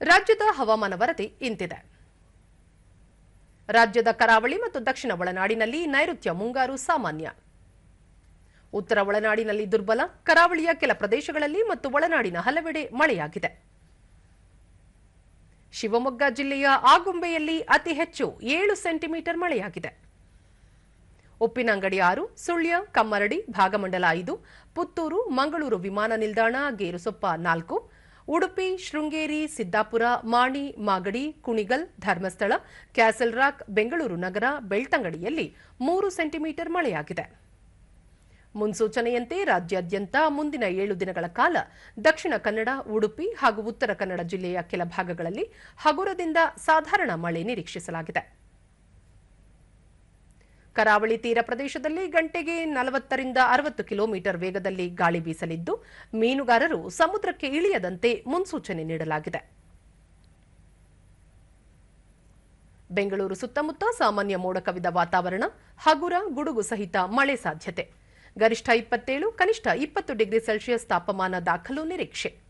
ರಾಜ್ಯದ ಹವಾಮಾನ ವರದಿ ಇಂತಿದೆ. ರಾಜ್ಯದ ಕರಾವಳಿ ಮತ್ತು ದಕ್ಷಿಣ ಒಳನಾಡಿನಲ್ಲಿ ನೈಋತ್ಯ ಮುಂಗಾರು ಸಾಮಾನ್ಯ. ಉತ್ತರ ಒಳನಾಡಿನಲ್ಲಿ ದುರ್ಬಲ, ಕರಾವಳಿಯ ಕೆಲ ಪ್ರದೇಶಗಳಲ್ಲಿ ಮತ್ತು ಒಳನಾಡಿನ ಹಲವೆಡೆ ಮಳೆಯಾಗಿದೆ. ಶಿವಮೊಗ್ಗ ಜಿಲ್ಲೆಯ ಆಗುಂಬೆಯಲ್ಲಿ ಅತಿ ಹೆಚ್ಚು ಏಳು ಸೆಂಟಿಮೀಟರ್ ಮಳೆಯಾಗಿದೆ. ಉಪ್ಪಿನಂಗಡಿ ಆರು, ಸುಳ್ಯ, ಕಮ್ಮರಡಿ, ಭಾಗಮಂಡಲ ಐದು, ಪುತ್ತೂರು, ಮಂಗಳೂರು ವಿಮಾನ ನಿಲ್ದಾಣ, ಗೇರುಸೊಪ್ಪ ನಾಲ್ಕು ಉಡುಪಿ, ಶೃಂಗೇರಿ, ಸಿದ್ದಾಪುರ, ಮಾಣಿ, ಮಾಗಡಿ, ಕುಣಿಗಲ್, ಧರ್ಮಸ್ಥಳ ಕ್ಯಾಸಲ್ ರಾಕ್ ಬೆಂಗಳೂರು ನಗರ, ಬೆಳ್ತಂಗಡಿಯಲ್ಲಿ ಮೂರು ಸೆಂಟಿಮೀಟರ್ ಮಳೆಯಾಗಿದೆ. ಮುನ್ಸೂಚನೆಯಂತೆ ರಾಜ್ಯಾದ್ಯಂತ ಮುಂದಿನ ಏಳು ದಿನಗಳ ಕಾಲ ದಕ್ಷಿಣ ಕನ್ನಡ, ಉಡುಪಿ ಹಾಗೂ ಉತ್ತರ ಕನ್ನಡ ಜಿಲ್ಲೆಯ ಕೆಲ ಭಾಗಗಳಲ್ಲಿ ಹಗುರದಿಂದ ಸಾಧಾರಣ ಮಳೆ ನಿರೀಕ್ಷಿಸಲಾಗಿದೆ. ಕರಾವಳಿ ತೀರ ಪ್ರದೇಶದಲ್ಲಿ ಗಂಟೆಗೆ ನಲವತ್ತರಿಂದ ಅರವತ್ತು ಕಿಲೋಮೀಟರ್ ವೇಗದಲ್ಲಿ ಗಾಳಿ ಬೀಸಲಿದ್ದು, ಮೀನುಗಾರರು ಸಮುದ್ರಕ್ಕೆ ಇಳಿಯದಂತೆ ಮುನ್ಸೂಚನೆ ನೀಡಲಾಗಿದೆ. ಬೆಂಗಳೂರು ಸುತ್ತಮುತ್ತ ಸಾಮಾನ್ಯ ಮೋಡ ಕವಿದ ವಾತಾವರಣ, ಹಗುರ, ಗುಡುಗು ಸಹಿತ ಮಳೆ ಸಾಧ್ಯತೆ. ಗರಿಷ್ಠ ಇಪ್ಪತ್ತೇಳು, ಕನಿಷ್ಠ ಇಪ್ಪತ್ತು ಡಿಗ್ರಿ ಸೆಲ್ಸಿಯಸ್ ತಾಪಮಾನ ದಾಖಲು ನಿರೀಕ್ಷೆ.